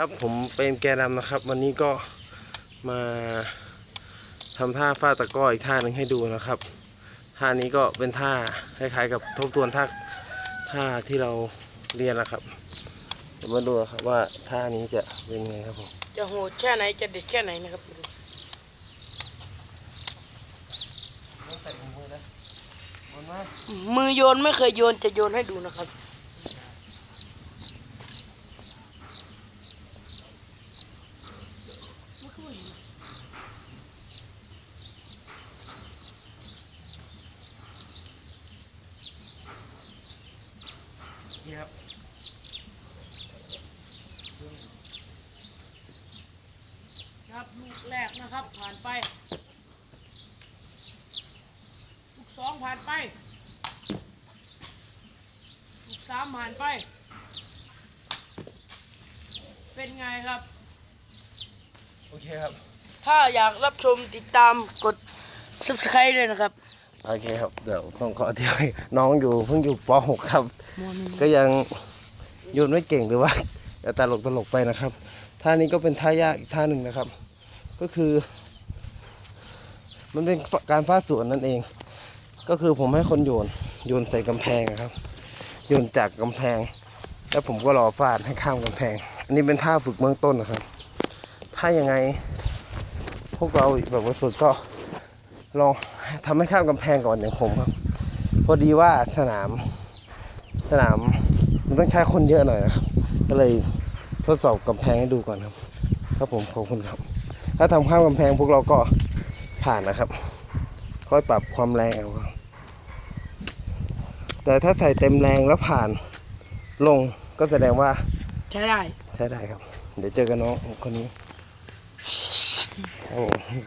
ครับผมเป็นแกนนำนะครับ วันนี้ก็มาทำท่าฟาดตะกร้ออีกท่าหนึ่งให้ดูนะครับท่านี้ก็เป็นท่าคล้ายๆกับทบทวนท่าท่าที่เราเรียนนะครับเดี๋ยวมาดูครับว่าท่านี้จะเป็นไงครับผมจะโหดแค่ไหนจะเด็ดแค่ไหนนะครับใส่ถุงมือนะบนมามือโยนไม่เคยโยนจะโยนให้ดูนะครับ นี่ครับครับลูกแรกนะครับผ่านไป ลูกสองผ่านไป ลูกสามผ่านไป เป็นไงครับ โอเคครับ ถ้าอยากรับชมติดตามกด subscribe ด้วยนะครับ โอเคครับ เดี๋ยวต้องขอเที่ยวน้องอยู่เพิ่งอยู่ป .6 ครับ ก็ยังโยนไม่เก่งหรือว่าแต่ตลกตลกๆไปนะครับท่านี้ก็เป็นท่ายากอีกท่าหนึ่งนะครับ ก็คือ มันเป็นการฟาดสวนนั่นเอง ก็คือผมให้คนโยนโยนใส่กำแพงอะครับ โยนจากกำแพง แล้วผมก็รอฟาดให้ข้ามกำแพง อันนี้เป็นท่าฝึกเบื้องต้นนะครับ ถ้ายังไง พวกเราแบบว่าฝึกก็ลอง ทำให้ข้ามกำแพงก่อนอย่างผมครับ พอดีว่าสนาม สนามมันต้องใช้คนเยอะหน่อยนะครับ ก็เลยทดสอบกำแพงให้ดูก่อนครับครับผมขอบคุณครับ ถ้าทำข้ามกำแพงพวกเราก็ผ่านนะครับ ค่อยปรับความแรงเอาครับแต่ถ้าใส่เต็มแรงแล้วผ่านลงก็แสดงว่า ใช้ได้ ใช้ได้ครับ เดี๋ยวเจอกันน้องคนนี้ครับผม